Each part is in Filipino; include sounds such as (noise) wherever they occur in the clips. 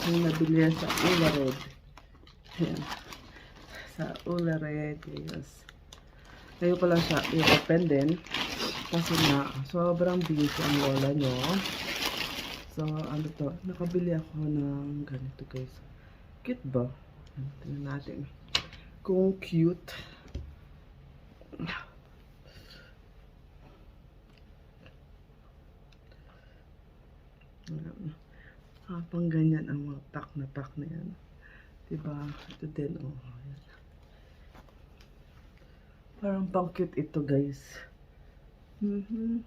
aking nabili sa Ulared. Ayan. Sa Ulared. Yes. Ngayon ko lang siya i-open din. Kasi nga, sobrang busy ang lola nyo. So, ano to? Nakabili ako ng ganito guys. Cute ba? Tingnan natin. Kung cute. Ayan. Ah, pang ganyan ang mga pack na pack na yan. Diba? Ito din, oh. Ayan. Parang pang cute ito, guys. Mhm.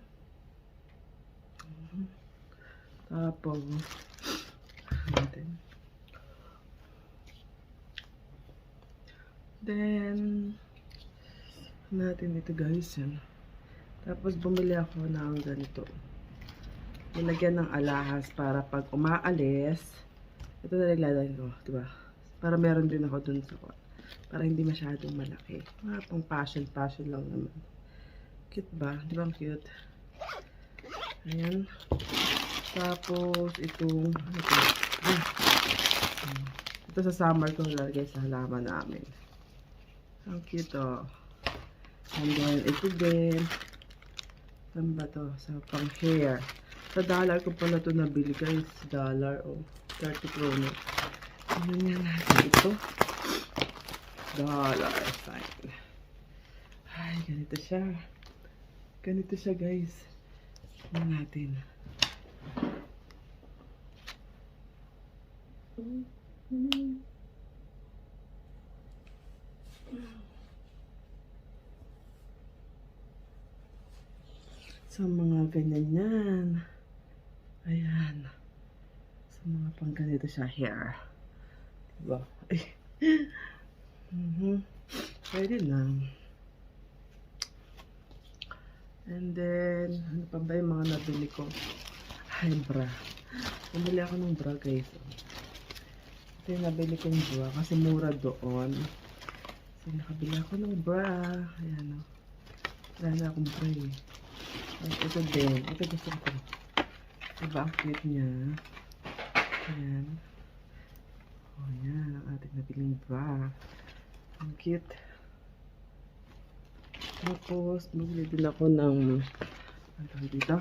Mhm. Tapos, natin. Then, natin ito guys, yan. Tapos, bumili ako ng ganito. Nilagyan ng alahas para pag umaalis, ito na naglalagay ko, di ba? Para meron din ako dun sa kwa. Para hindi masyadong malaki. Mga pang passion, passion lang naman. Cute ba? Di ba cute? Ayan. Tapos, itong, ano ito? Ah. Ito sa summer ko lalagay sa halaman namin. Ang cute, oh. And then, ito din. Saan ba to? Sa pang hair. Sa dollar ko pala ito nabili guys. Dollar, oh. 30 krono. Ano nga natin ito? Dollar sign. Ay, ganito siya. Ganito siya guys. Ano natin? Sa mga ganyan yan. Ayan. Sa mga pang ganito siya hair. Diba? Ay. mhm. Pwede na. And then, ano pa ba yung mga nabili ko? Ay, bra. Nabili ako ng bra, guys. Ito yung nabili kong bra kasi mura doon. So, nakabili ako ng bra. Ayan, o. Wala na akong bra, eh. At ito din. Ito gusto ko. Diba ang cute niya? Ayan. Oh, yan. Ang ating nabiling bra. Ang cute. Tapos, bumili din ako ng ano dito?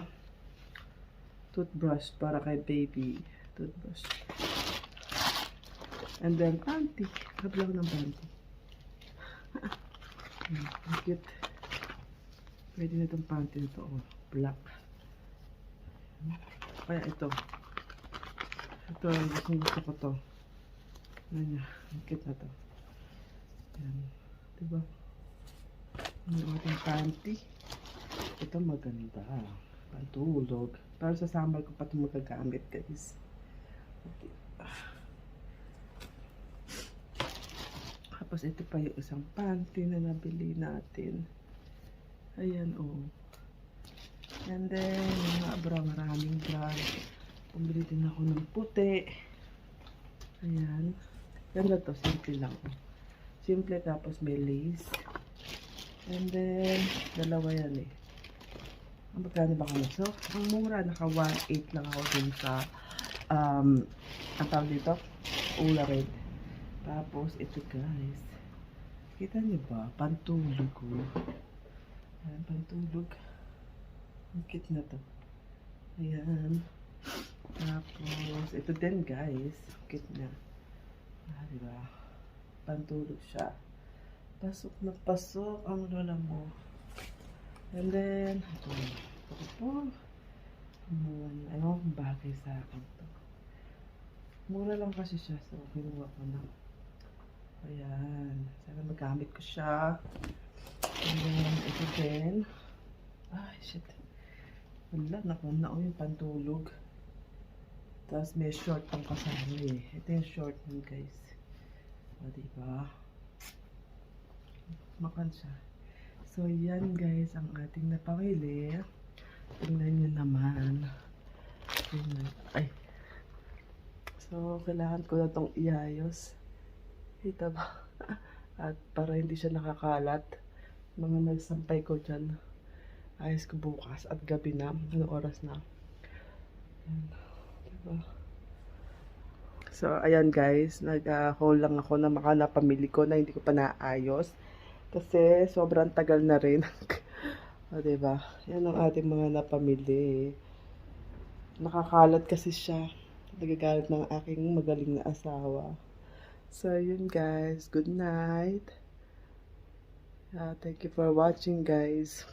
Toothbrush para kay baby. Toothbrush. And then, panty. Kabila ko ng panty. (laughs) Ang cute. Pwede na itong panty na ito. Oh, black. Kaya ito. Ito, gusto, gusto ko to. Cute na to. Ayan. Diba? Yung ating panty. Ito maganda. Pantulog. Para sa summer ko pa ito magagamit, guys. Okay. Tapos ito pa yung isang panty na nabili natin. Ayan, oh. And then, yung mga bra, maraming bra. Pumili din ako ng puti. Ayan. Ganda to, simple lang. Oh. Simple tapos may lace. And then, dalawa yan eh. Ang magkano ba kami? So, ang mura, naka 1.8 lang ako dun sa, um, ang tawag dito? Ula red. Tapos, ito guys. Kita niyo ba? Pantulog ko. Ayan, pantulog. Ang cute na to. Ayan. Tapos, ito din guys. Cute na. Ah, diba? Pantulog siya. Pasok na pasok ang lola mo. And then, ito. Ito po. Ayan. Ayaw kung bagay sa akin to. Mura lang kasi siya. So, kinuha ko na. Ayan. Sana magamit ko siya. And then, ito din. Ay, shit. Wala, nakuna ko yung pantulog. Tapos may short pang kasama eh. Ito yung short nun guys. O, diba? Makan siya. So, yan guys ang ating napamili. Tingnan nyo naman. Tingnan. Ay. So, kailangan ko na itong iayos. Kita ba? At para hindi siya nakakalat. Mga nagsampay ko dyan. Ayos ko bukas at gabi na. Ano oras na? Yan. So, ayan guys, nag-haul lang ako na mga napamili ko na hindi ko pa naayos. Kasi sobrang tagal na rin. (laughs) o, diba? Yan ang ating mga napamili. Nakakalat kasi siya. Nagagalit ng aking magaling na asawa. So, yun guys. Good night. Uh, thank you for watching guys.